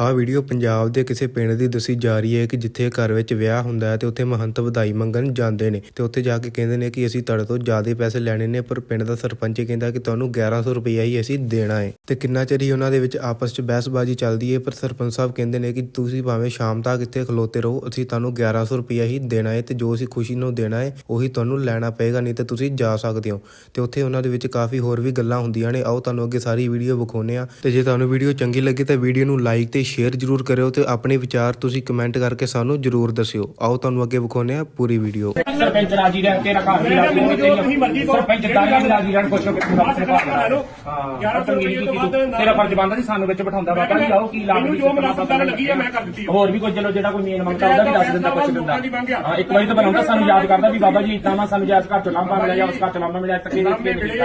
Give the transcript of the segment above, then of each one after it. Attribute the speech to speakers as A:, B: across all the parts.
A: ਆਹ ਵੀਡੀਓ ਪੰਜਾਬ ਦੇ ਕਿਸੇ ਪਿੰਡ ਦੀ ਦੱਸੀ ਜਾ ਰਹੀ ਹੈ ਕਿ ਜਿੱਥੇ ਘਰ ਵਿੱਚ ਵਿਆਹ ਹੁੰਦਾ ਹੈ ਤੇ ਉੱਥੇ ਮਹੰਤ ਵਧਾਈ ਮੰਗਣ ਜਾਂਦੇ ਨੇ ਤੇ ਉੱਥੇ ਜਾ ਕੇ ਕਹਿੰਦੇ ਨੇ ਕਿ ਅਸੀਂ ਤੁਹਾਡੇ ਤੋਂ ਜ਼ਿਆਦਾ ਪੈਸੇ ਲੈਣੇ ਨੇ, ਪਰ ਪਿੰਡ ਦਾ ਸਰਪੰਚ ਕਹਿੰਦਾ ਕਿ ਤੁਹਾਨੂੰ 1100 ਰੁਪਈਆ ਹੀ ਅਸੀਂ ਦੇਣਾ ਹੈ। ਤੇ ਕਿੰਨਾ ਚਿਰ ਹੀ ਉਹਨਾਂ ਦੇ ਵਿੱਚ ਆਪਸ 'ਚ ਬਹਿਸਬਾਜ਼ੀ ਚੱਲਦੀ ਹੈ, ਪਰ ਸਰਪੰਚ ਸਾਹਿਬ ਕਹਿੰਦੇ ਨੇ ਕਿ ਤੁਸੀਂ ਭਾਵੇਂ ਸ਼ਾਮ ਤੱਕ ਇੱਥੇ ਖਲੋਤੇ ਰਹੋ, ਅਸੀਂ ਤੁਹਾਨੂੰ 1100 ਰੁਪਈਆ ਹੀ ਦੇਣਾ ਹੈ ਤੇ ਜੋ ਅਸੀਂ ਖੁਸ਼ੀ ਨੂੰ ਦੇਣਾ ਹੈ, ਉਹੀ ਤੁਹਾਨੂੰ ਲੈਣਾ ਪਏਗਾ, ਨਹੀਂ ਤੇ ਤੁਸੀਂ ਜਾ ਸਕਦੇ ਹੋ। ਤੇ ਉੱਥੇ ਉਹਨਾਂ ਦੇ ਵਿੱਚ ਕਾਫੀ ਹੋਰ ਵੀ ਗੱਲਾਂ ਹੁੰਦੀਆਂ ਨੇ। ਆਓ ਤੁਹਾਨੂੰ ਅੱਗੇ ਸਾਰੀ ਵੀਡੀਓ ਵਿਖਾਉਂਦੇ ਆ ਤੇ ਜੇ ਤੁਹਾਨੂੰ ਵੀਡੀਓ ਚੰਗੀ ਲੱਗੀ ਤਾਂ ਵੀਡੀਓ ਨੂੰ ਲਾਈਕ ਤੇ ਸ਼ੇਅਰ ਜਰੂਰ ਕਰਿਓ ਤੇ ਆਪਣੇ ਵਿਚਾਰ ਤੁਸੀਂ ਕਮੈਂਟ ਕਰਕੇ ਸਾਨੂੰ ਜਰੂਰ ਦੱਸਿਓ। ਆਓ ਤੁਹਾਨੂੰ ਅੱਗੇ ਵਿਖਾਉਂਦੇ ਆ ਪੂਰੀ ਵੀਡੀਓ
B: ਸਰਪੰਚ ਰਾਜੀ ਰਹਿ ਤੇਰਾ ਘਰ ਵੀ ਰਾਜੀ
C: ਮੈਨੂੰ ਜੋ ਤੁਸੀਂ ਮਰਜ਼ੀ ਕਹੋ।
B: ਸਰਪੰਚ ਦਾਰੀ ਵੀ ਰਾਜੀ ਰਹਿਣ ਖੁਸ਼ ਹੋ ਕੇ
C: ਬਾਅਦ ਚ ਬਾਅਦ ਲੈ ਲਓ।
B: ਹਾਂ
C: 1100 ਰੁਪਏ ਤੋਂ ਬਾਅਦ ਨਾ-
B: ਤੇਰਾ ਫਰਜ਼ ਬਣਦਾ ਸੀ ਸਾਨੂੰ ਵਿੱਚ ਬਿਠਾਉਂਦਾ ਬਾਬਾ ਜੀ ਆਓ ਕੀ ਲਾਭ
C: ਮੈਨੂੰ ਜੋ ਮੁਨਾਫਾ ਕਰਨ ਲੱਗੀ ਆ, ਮੈਂ ਕਰ ਦਿੱਤੀ। ਆ।
B: ਹੋਰ ਵੀ ਕੋਈ ਚਲੋ ਜਿਹੜਾ ਕੋਈ ਮੇਨ ਮੰਗਦਾ ਉਹਦਾ ਵੀ ਦੱਸ ਦਿੰਦਾ ਕੁਛ ਦਿੰਦਾ। ਹਾਂ ਇੱਕ ਵਾਰੀ ਤਾਂ ਬਣਾਉਂਦਾ ਸਾਨੂੰ ਯਾਦ ਕਰਦਾ ਵੀ ਬਾਬਾ ਜੀ ਇਦਾਂ ਨਾ ਸਾਨੂੰ ਜੈਸ ਘਰ ਚੋਂ ਲਾਂਭਾ ਮਿਲਿਆ ਜਾਂ ਉਸ ਘਰ ਚੋਂ ਲਾਂਭਾ ਮਿਲਿਆ ਤੱਕੇ ਨਹੀਂ।
C: ਲਾਂਭੇ
B: ਕਿਸੇ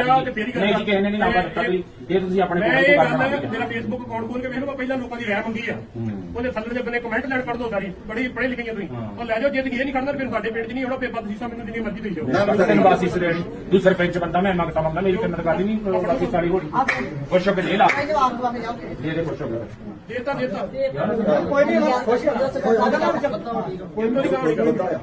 B: ਨੇ ਨਹੀਂ ਦਿੱਤਾ ਤੁਸੀਂ ਇਹ ਤੁਸੀਂ ਆਪਣੇ
C: ਮੈਂ
B: ਕੋਲ ਕਰਨਾ
C: ਮੇਰਾ ਫੇਸਬੁੱਕ ਅਕਾਊਂਟ ਖੋਲ ਕੇ ਵੇਖ ਲਓ ਪਹਿਲਾਂ ਲੋਕਾਂ ਦੀ ਰਾਇ ਮੰਗੀ ਆ। ਉਹਦੇ ਥੱਲੇ ਦੇ ਬੰਨੇ ਕਮੈਂਟ ਲੈਣ ਪੜ ਦੋ ਸਾਰੀ। ਬੜੀ ਪੜ੍ਹੇ ਲਿਖੇ ਤੁਸੀਂ। ਉਹ ਲੈ ਜਾਓ ਜੇ ਤੁਸੀਂ ਇਹ ਨਹੀਂ ਕਰਨਾ ਫਿਰ ਸਾਡੇ ਪੇਟ 'ਚ ਨਹੀਂ ਆਉਣਾ ਪੇਪਰ ਤੁਸੀਂ ਮੈਨੂੰ ਜਿੰਨੀ ਮਰਜ਼ੀ ਦੇਈ ਜਾਓ।
B: ਤੈਨੂੰ ਬਾਸੀ ਸਰੇਣੀ ਤੂੰ ਸਰਪੰਚ ਬੰਦਾ ਮੈਂ ਮੰਗਤਾ ਮੰਗਦਾ ਮੇਰੀ ਕਿੰਨਾ ਗੱਲ ਨਹੀਂ ਬਾਸੀ ਸਾਲੀ ਹੋਣੀ। ਖੁਸ਼ ਹੋ ਕੇ ਲੈ। ਲਾ ਦੇ ਦੇ ਖੁਸ਼ ਹੋ ਕੇ
C: ਦੇਤਾ ਦੇਤਾ।
D: ਕੋਈ ਨਹੀਂ ਖੁਸ਼ ਹੋ
C: ਕੋਈ ਨਹੀਂ ਕਰਦਾ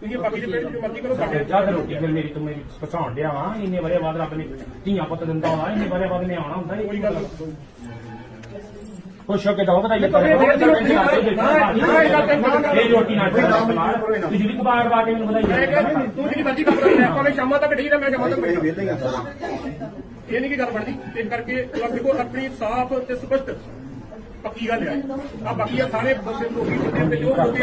C: ਤੁਸੀਂ ਬਾਕੀ ਦੇ ਪੇਟ 'ਚ ਜੋ ਮਰਜ਼ੀ ਕਰੋ ਸਾਡੇ
B: ਜਾ ਫਿਰ ਰੋਟੀ ਫਿਰ ਮੇਰੀ ਤੂੰ ਮੇਰੀ ਪਛਾਣ ਲਿਆ ਵਾ ਇੰਨੇ ਬਰੇ ਬਾਅਦ ਰੱਬ ਨੇ ਧੀਆਂ ਪੁੱਤ ਦਿੰਦਾ ਵਾ ਇੰਨੇ ਬਰੇ ਬਾਅਦ ਨੇ ਆਉਣਾ ਹੁੰਦਾ ਇਹ ਕੋਈ ਗੱਲ ਖੁਸ਼ ਹੋ ਕੇ ਦੋ ਵਧਾਈ ਇਹ ਰੋਟੀ ਨਾਲ ਤੂੰ ਜਿਹੜੀ ਕਬਾੜ ਵਾ ਕੇ ਮੈਨੂੰ
C: ਮੈਂ
B: ਵਧਾਈ
C: ਕਿਹਾ ਤੂੰ ਜਿਹੜੀ ਮਰਜ਼ੀ ਕੰਮ ਕਰ ਲੈ ਭਾਵੇਂ ਸ਼ਾਮਾਂ ਤੱਕ ਠੀਕ ਹੈ ਮੈਂ ਸ਼ਾਮਾਂ ਤੱਕ ਬੈਠਾ। ਇਹ ਨਹੀਂ ਕੀ ਗੱਲ ਬਣਦੀ ਇਸ ਕਰਕੇ ਆਪਣੀ ਸਾਫ਼ ਤੇ ਸਪਸ਼ਟ ਪੱਕੀ ਗੱਲ ਹੈ। ਆ ਬਾਕੀ ਆ ਸਾਰੇ ਬੰਦੇ ਲੋਕੀ ਜਿੰਨੇ ਤੇ ਜੋ ਲੋਕੀ